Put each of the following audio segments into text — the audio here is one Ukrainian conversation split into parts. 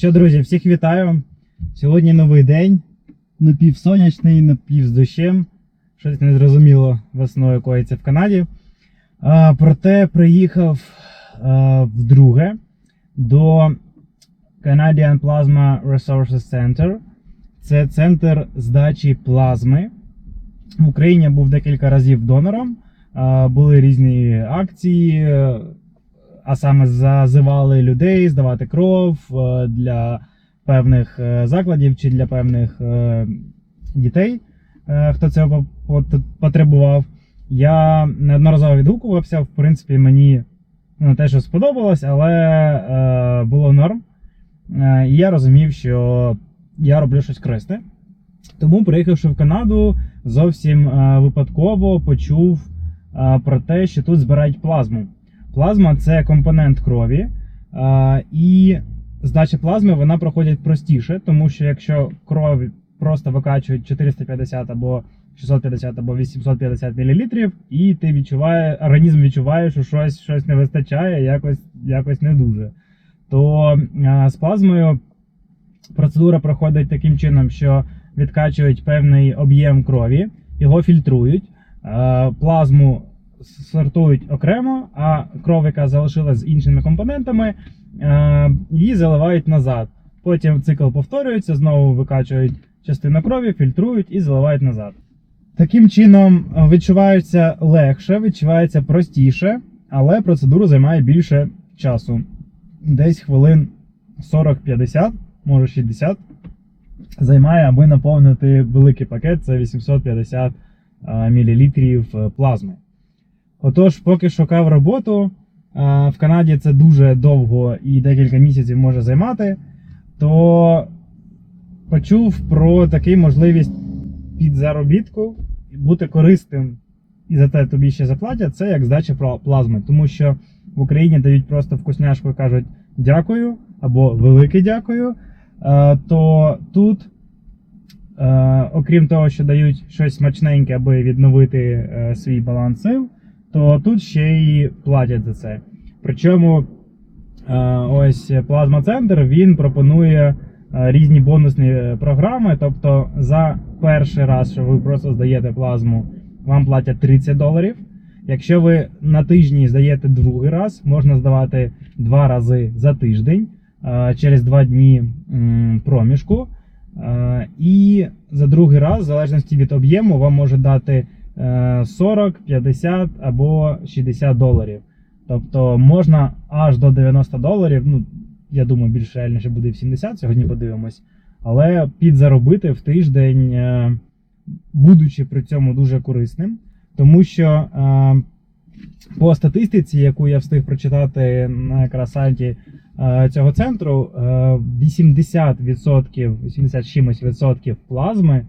Що, друзі, всіх вітаю. Сьогодні новий день. Напівсонячний, напів з дощем. Щось незрозуміло весною коїться в Канаді. А, проте приїхав а, вдруге до Canadian Plasma Resources Center. Це центр здачі плазми. В Україні був декілька разів донором. Були різні акції, а саме зазивали людей здавати кров е, для певних е, закладів чи для певних е, дітей, хто цього по- по- потребував. Я неодноразово відгукувався. В принципі, мені ну, те, що сподобалось, але е, було норм. Е, і я розумів, що я роблю щось корисне. Тому, приїхавши в Канаду, зовсім е, випадково почув е, про те, що тут збирають плазму. Плазма це компонент крові, і здача плазми вона проходить простіше, тому що якщо кров просто викачують 450 або 650 або 850 мл, і ти відчуває, організм відчуває, що щось, щось не вистачає, якось, якось не дуже. То з плазмою процедура проходить таким чином, що відкачують певний об'єм крові, його фільтрують, плазму сортують окремо, а кров, яка залишилась з іншими компонентами, е, її заливають назад. Потім цикл повторюється, знову викачують частину крові, фільтрують і заливають назад. Таким чином е, відчувається легше, відчувається простіше, але процедура займає більше часу. Десь хвилин 40-50, може 60, займає, аби наповнити великий пакет, це 850 мл плазми. Отож, поки шукав роботу, в Канаді це дуже довго і декілька місяців може займати, то почув про таку можливість під заробітку бути корисним і за те тобі ще заплатять, це як здача пла- плазми. Тому що в Україні дають просто вкусняшку і кажуть дякую або велике дякую. То тут, окрім того, що дають щось смачненьке, аби відновити е, свій баланс сил, то тут ще й платять за це. Причому е, ось Плазма Центр він пропонує е, різні бонусні е, програми. Тобто за перший раз, що ви просто здаєте плазму, вам платять 30 доларів. Якщо ви на тижні здаєте другий раз, можна здавати два рази за тиждень через два дні проміжку. І за другий раз, в залежності від об'єму, вам може дати 40, 50 або 60 доларів. Тобто можна аж до 90 доларів. Ну, я думаю, більш реальніше буде в 70, сьогодні подивимось. Але підзаробити в тиждень, е, будучи при цьому дуже корисним. Тому що е, по статистиці, яку я встиг прочитати на якраз сайті е, цього центру, е, 80%, 80 чимось відсотків плазми,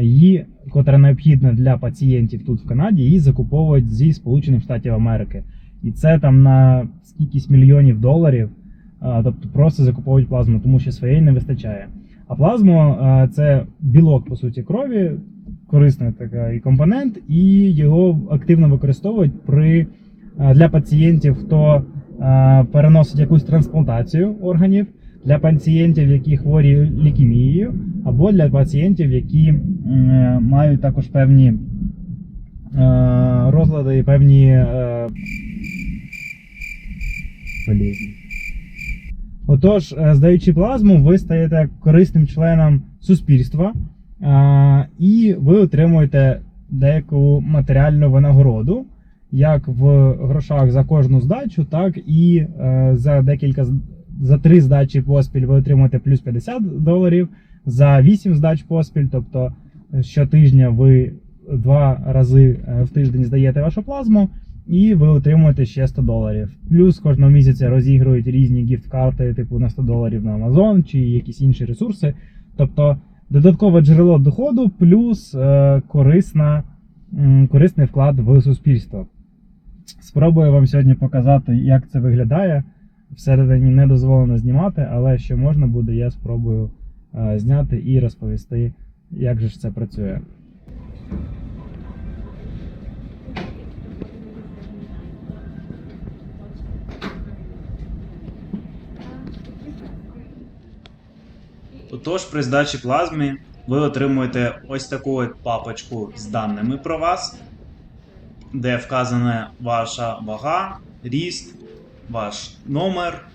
її, котра необхідна для пацієнтів тут в Канаді, її закуповують зі Сполучених Штатів Америки. І це там на скількись мільйонів доларів, тобто просто закуповують плазму, тому що своєї не вистачає. А плазма це білок, по суті, крові, корисний такий компонент, і його активно використовують при, для пацієнтів, хто переносить якусь трансплантацію органів, для пацієнтів, які хворі лікемією, або для пацієнтів, які мають також певні е, розлади і певні е, болезні. Отож, е, здаючи плазму, ви стаєте корисним членом суспільства і ви отримуєте деяку матеріальну винагороду, як в грошах за кожну здачу, так і за декілька за три здачі поспіль ви отримуєте плюс 50 доларів, за 8 здач поспіль, тобто е, щотижня ви два рази е, в тиждень здаєте вашу плазму, і ви отримуєте ще 100 доларів. Плюс кожного місяця розігрують різні гіфт-карти, типу на 100 доларів на Amazon чи якісь інші ресурси. Тобто додаткове джерело доходу, плюс е, корисна, м, корисний вклад в суспільство. Спробую вам сьогодні показати, як це виглядає. Всередині не дозволено знімати, але що можна буде, я спробую зняти і розповісти, як же ж це працює. Отож, при здачі плазми ви отримуєте ось таку папочку з даними про вас, де вказана ваша вага, ріст, ваш номер.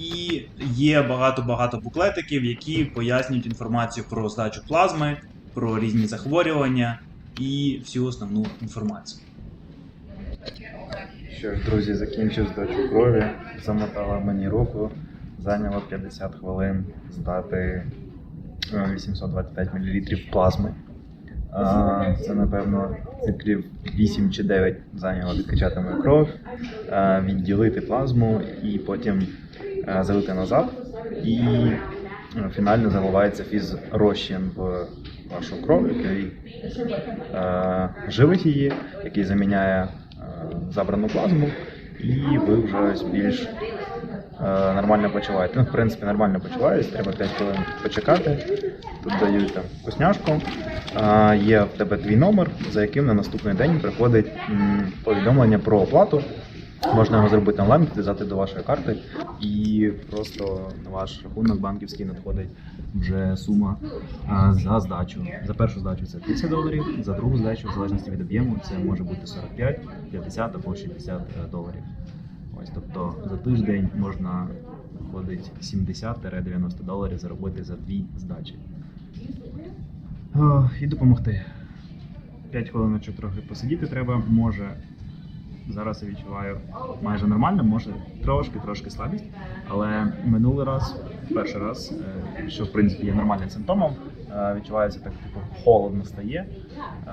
Е, і є багато-багато буклетиків, які пояснюють інформацію про здачу плазми, про різні захворювання і всю основну інформацію. Що ж, друзі, закінчив здачу крові, замотала мені руку, зайняло 50 хвилин здати е, 825 мл плазми. А, Це, напевно, циклів 8 чи 9 зайняло відкачати мою кров, е, відділити плазму і потім е, залити назад. І е, фінально заливається фізрозчин в вашу кров, який е, живить її, який заміняє е, забрану плазму, і ви вже більш е, нормально почуваєте. Ну, в принципі, нормально почуваєтесь, треба 5 хвилин почекати. Тут дають там вкусняшку. Е, є в тебе твій номер, за яким на наступний день приходить повідомлення про оплату. Можна його зробити онлайн, підв'язати до вашої карти, і просто на ваш рахунок банківський надходить вже сума за здачу. За першу здачу це 50 доларів, за другу здачу, в залежності від об'єму, це може бути 45, 50 або 60 доларів. Ось тобто за тиждень можна виходить 70-90 доларів заробити за дві здачі. О, і допомогти. 5 хвилиночок трохи посидіти треба, може зараз я відчуваю майже нормально, може трошки-трошки слабість. Але минулий раз, перший раз, е, що в принципі є нормальним симптомом, е, відчувається так, типу, холодно стає. Е,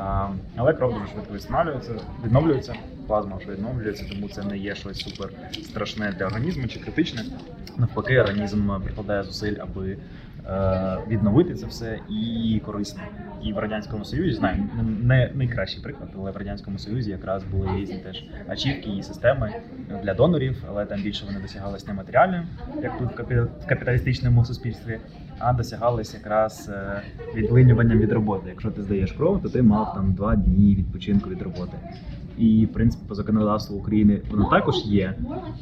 Але кров дуже швидко відновлюється, відновлюється, плазма вже відновлюється, тому це не є щось супер страшне для організму чи критичне. Навпаки, організм прикладає зусиль, аби відновити це все і корисно. І в радянському союзі знаю, не найкращий приклад, але в радянському союзі якраз були різні теж ачівки і системи для донорів, але там більше вони досягалися не матеріальним, як тут в капі- капіталістичному суспільстві, а досягались якраз е, відлинюванням від роботи. Якщо ти здаєш кров, то ти мав там два дні відпочинку від роботи. І в принципі по законодавству України воно також є,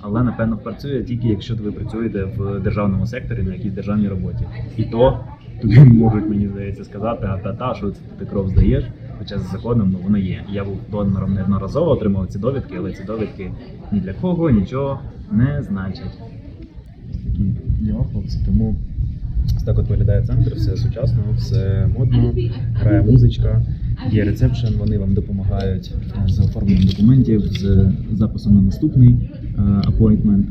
але напевно працює тільки якщо ви працюєте в державному секторі на якійсь державній роботі. І то тобі можуть мені здається сказати, а та та що це ти кров здаєш. Хоча за законом ну, воно є. Я був донором неодноразово, отримав ці довідки, але ці довідки ні для кого нічого не значать. Ось такі діла. Тому так от виглядає центр, все сучасно, все модно, грає музичка, є ресепшн, вони вам допомагають е, з оформленням документів, з записом на наступний appointment.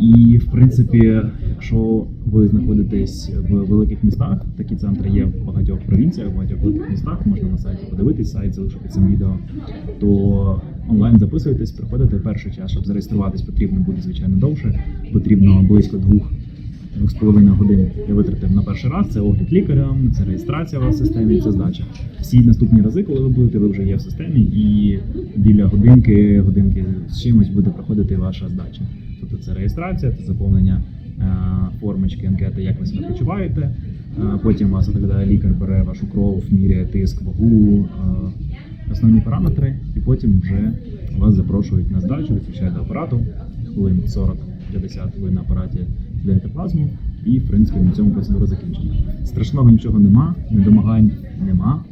І в принципі, якщо ви знаходитесь в великих містах, такі центри є в багатьох провінціях, в багатьох великих містах, можна на сайті подивитись, сайт залишу під цим відео, то онлайн записуєтесь, приходите перший час, щоб зареєструватись, потрібно буде звичайно довше, потрібно близько двох. Двох з половиною годин я витратив на перший раз. Це огляд лікарем, це реєстрація в системі, це здача. Всі наступні рази, коли ви будете, ви вже є в системі, і біля годинки, годинки з чимось буде проходити ваша здача. Тобто це реєстрація, це заповнення е, формочки, анкети, як ви себе почуваєте. Е, Потім вас оглядає лікар, бере вашу кров, міряє тиск, вагу, е, основні параметри, і потім вже вас запрошують на здачу, відключають до апарату хвилин 40-50 ви на апараті здаєте плазму, і в принципі на цьому процедура закінчена. Страшного нічого нема, недомагань нема.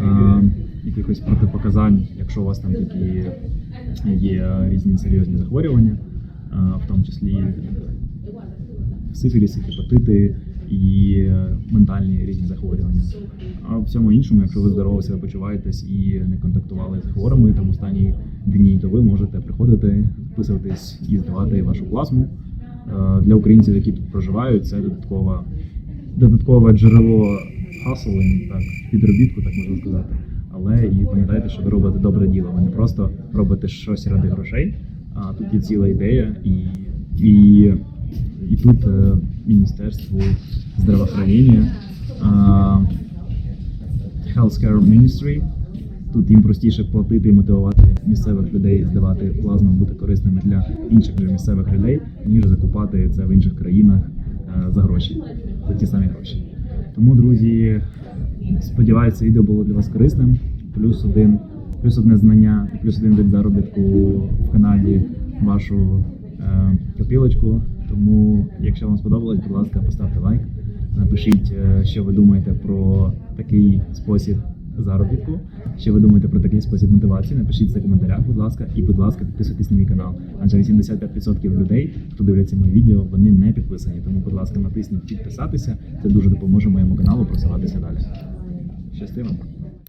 Е, якихось протипоказань, якщо у вас там такі є різні серйозні захворювання, е, в тому числі е, сифіліси, гепатити і е, ментальні різні захворювання. А в всьому іншому, якщо ви здорово себе почуваєтесь і не контактували з хворими там останні дні, то ви можете приходити, вписуватись і здавати вашу плазму. Е, Для українців, які тут проживають, це додаткова, додаткове джерело hustling, так, підробітку, так можна сказати. Але і пам'ятайте, що ви робите добре діло. Ви не просто робите щось ради грошей, а тут є ціла ідея, і, і, і тут Міністерство здравоохранення, Healthcare Ministry. Тут їм простіше платити і мотивувати місцевих людей здавати плазму, бути корисними для інших же місцевих людей, ніж закупати це в інших країнах за гроші, за ті самі гроші. Тому, друзі, сподіваюся, відео було для вас корисним. Плюс один, плюс одне знання плюс один від заробітку в Канаді вашу е, копілочку. Тому, якщо вам сподобалось, будь ласка, поставте лайк, Напишіть, е, що ви думаєте про такий спосіб заробітку, що ви думаєте про такий спосіб мотивації. Напишіть це в коментарях, будь ласка, і будь ласка, підписуйтесь на мій канал. Адже 85% людей, хто дивляться мої відео, вони не підписані. Тому, будь ласка, натисніть підписатися. Це дуже допоможе моєму каналу просуватися далі. Щастиво!